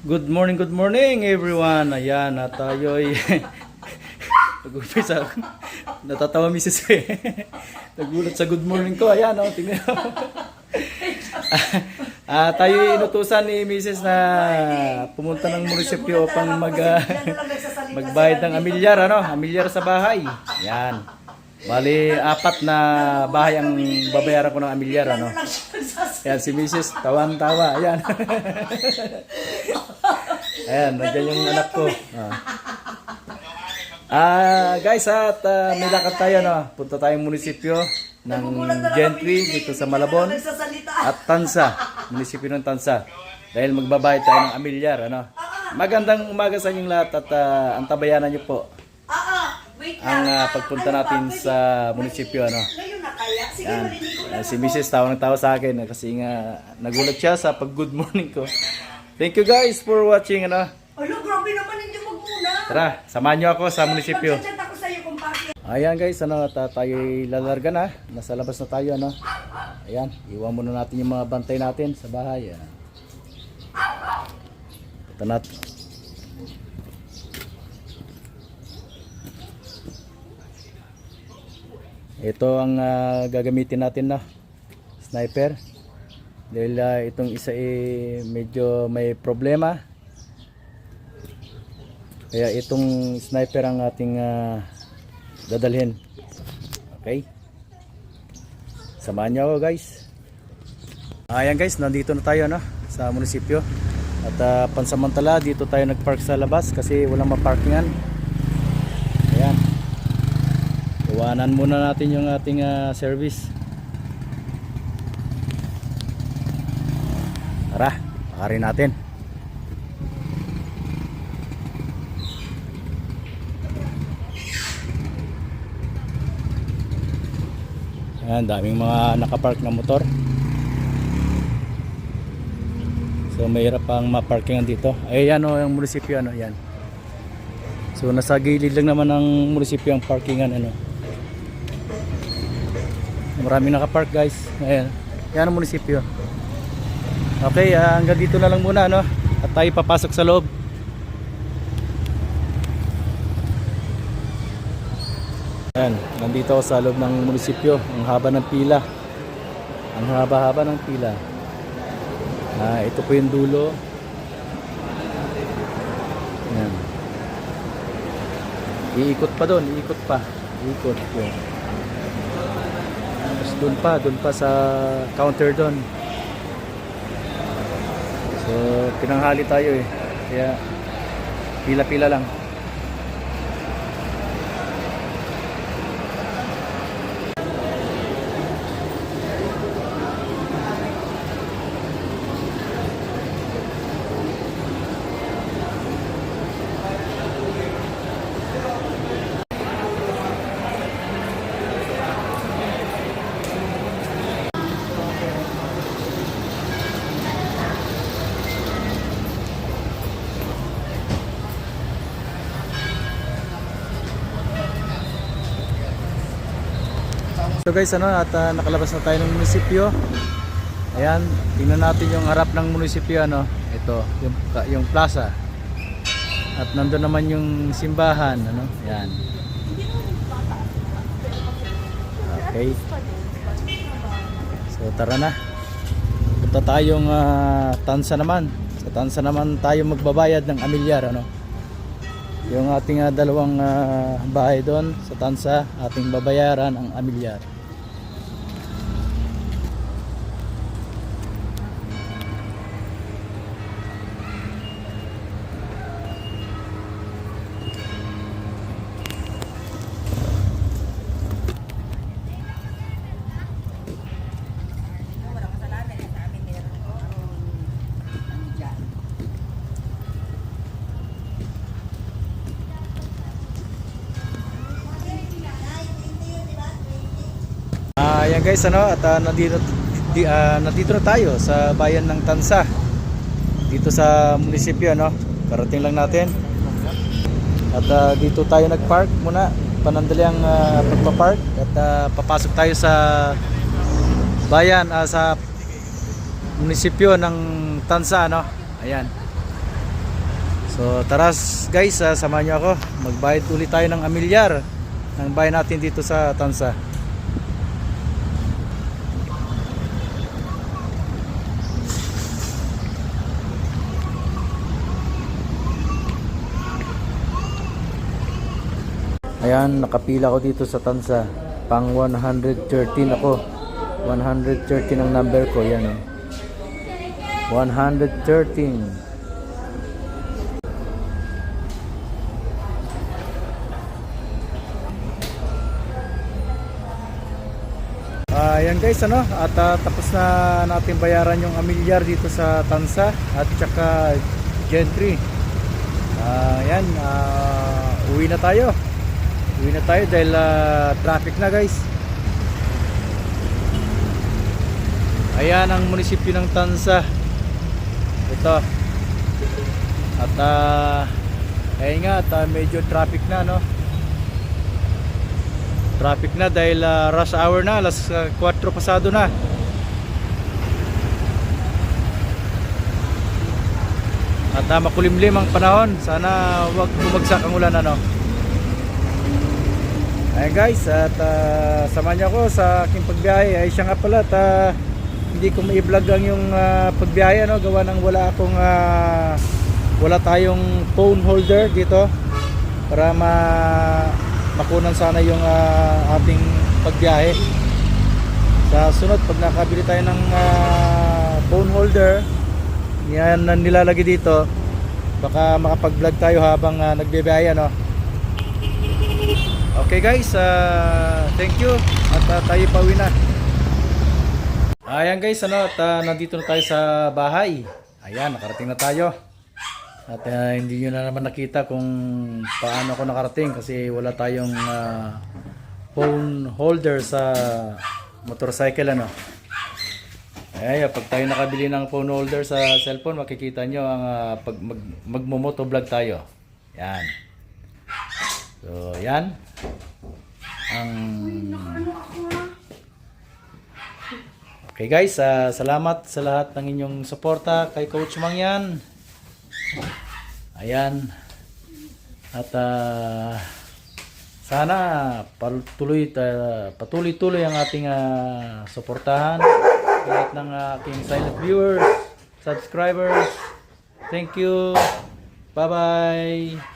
Good morning, good morning everyone. Ayan, na tayo'y Nag-umpisa ako. Natatawa misis ko eh. Nagulat sa good morning ko. Ayan, oh, tingnan mo. Ah, tayo inutusan ni Mrs. na pumunta ng munisipyo upang mag, magbayad ng amilyar, ano? Amilyar sa bahay. Yan. Bali, apat na bahay ang babayaran ko ng amilyar, ano? Yan, si Mrs. Tawan-tawa. Ayan. Ayan, nandiyan yung anak ko. Ah. Ah, guys, at ah, may lakad tayo, no? Punta tayong munisipyo ng Gentry dito sa Malabon at Tansa, munisipyo ng Tansa. Dahil magbabayad tayo ng amilyar, ano? Magandang umaga sa inyong lahat at ah, antabayanan niyo po ang ah. pagpunta natin sa munisipyo, ano? Yan. lang si. Mrs. tawa ng tawa sa akin eh, kasi nga nagulat siya sa pag good morning ko. Thank you guys for watching, ano? Alo, grabe naman hindi magmuna. Tara, samahan niyo ako sa munisipyo. Ayan guys, ano, ta tayo lalarga na. Nasa labas na tayo, ano. Ayan, iwan muna natin yung mga bantay natin sa bahay. Ayan. Ito natin. Ito ang ah, gagamitin natin na sniper. Dahil ah, itong isa eh, medyo may problema. Kaya itong sniper ang ating ah, dadalhin. Okay? Samahan niyo ako guys. Ayan guys, nandito na tayo no, sa munisipyo. At ah, pansamantala dito tayo nagpark sa labas kasi walang maparkingan. Ayan. Iwanan muna natin yung ating ah, service. Tara, pakarin natin. Ayan, daming mga nakapark na motor. So mahirap pang maparkingan dito. Ayan o, yung munisipyo ano, yan. So nasa gilid lang naman ng munisipyo ang parkingan ano. Maraming nakapark guys. Ayan. Yan ang munisipyo. Okay, ah, hanggang dito na lang muna no. At tayo papasok sa loob. Ayan, nandito ako sa loob ng munisipyo. Ang haba ng pila. Ang haba-haba ng pila. Ah, ito po yung dulo. Ayan. Iikot pa doon, iikot pa. Iikot yun. Tapos doon pa, doon pa sa counter doon. So, pinanghali tayo eh. Kaya, pila-pila lang. So guys, ano, at ah, nakalabas na tayo ng munisipyo. Ayan, tingnan natin yung harap ng munisipyo, ano. Ito, yung, yung plaza. At nandun naman yung simbahan, ano. Ayan. Okay. So tara na. Punta tayong ah, Tansa naman. Sa Tansa naman tayo magbabayad ng amilyar, ano. Yung ating ah, dalawang ah, bahay doon sa Tansa, ating babayaran ang amilyar. Guys, ano, at ah, nandito di, ah, nandito na tayo sa bayan ng Tansa. Dito sa munisipyo, no. Karating lang natin. At ah, dito tayo nag-park muna. Panandali ang ah, pagpa-park at ah, papasok tayo sa bayan ah, sa munisipyo ng Tansa, no. Ayan. So tara guys, ah, samahan niyo ako. Magbayad ulit tayo ng amilyar ng bahay natin dito sa Tansa. Ayan, nakapila ako dito sa Tansa. Pang 113 ako. 113 ang number ko, yan eh. 113. Ayan guys, ano, at ah, tapos na natin bayaran yung amilyar dito sa Tansa at saka Gentry. Ayan, ah, uwi na tayo. Uwi na tayo dahil ah, traffic na guys. Ayan ang munisipyo ng Tansa. Ito. At ah, ayun nga, at ah, medyo traffic na no. Traffic na dahil ah, rush hour na, alas ah, 4 pasado na. At ah, makulimlim ang panahon. Sana wag bumagsak ang ulan ano. Ayan guys, at uh, samahan niyo ako sa aking pagbiyahe. Ay siya nga pala, at ah, hindi ko mai-vlog ang yung ah, pagbiyahe ano, gawa ng wala akong ah, wala tayong phone holder dito para ma makunan sana yung ah, ating pagbiyahe. Sa sunod pag nakabili tayo ng ah, phone holder, yan ang nilalagay dito. Baka makapag-vlog tayo habang uh, nagbibiyahe ano. Okay guys, ah, thank you at ah, tayo pauwi na. Ayan guys, ano, at ah, nandito na tayo sa bahay. Ayan, nakarating na tayo. At ah, hindi nyo na naman nakita kung paano ako nakarating kasi wala tayong ah, phone holder sa motorcycle ano. Ay, pag tayo nakabili ng phone holder sa cellphone, makikita nyo ang ah, pag mag, magmo-moto vlog tayo. Yan. So, yan. Ang Okay guys, ah, salamat sa lahat ng inyong suporta kay Coach Mangyan. Ayan. At ah, sana patuloy ta- patuloy-tuloy ang ating ah, suportahan lahat ng aking silent viewers, subscribers. Thank you. Bye-bye.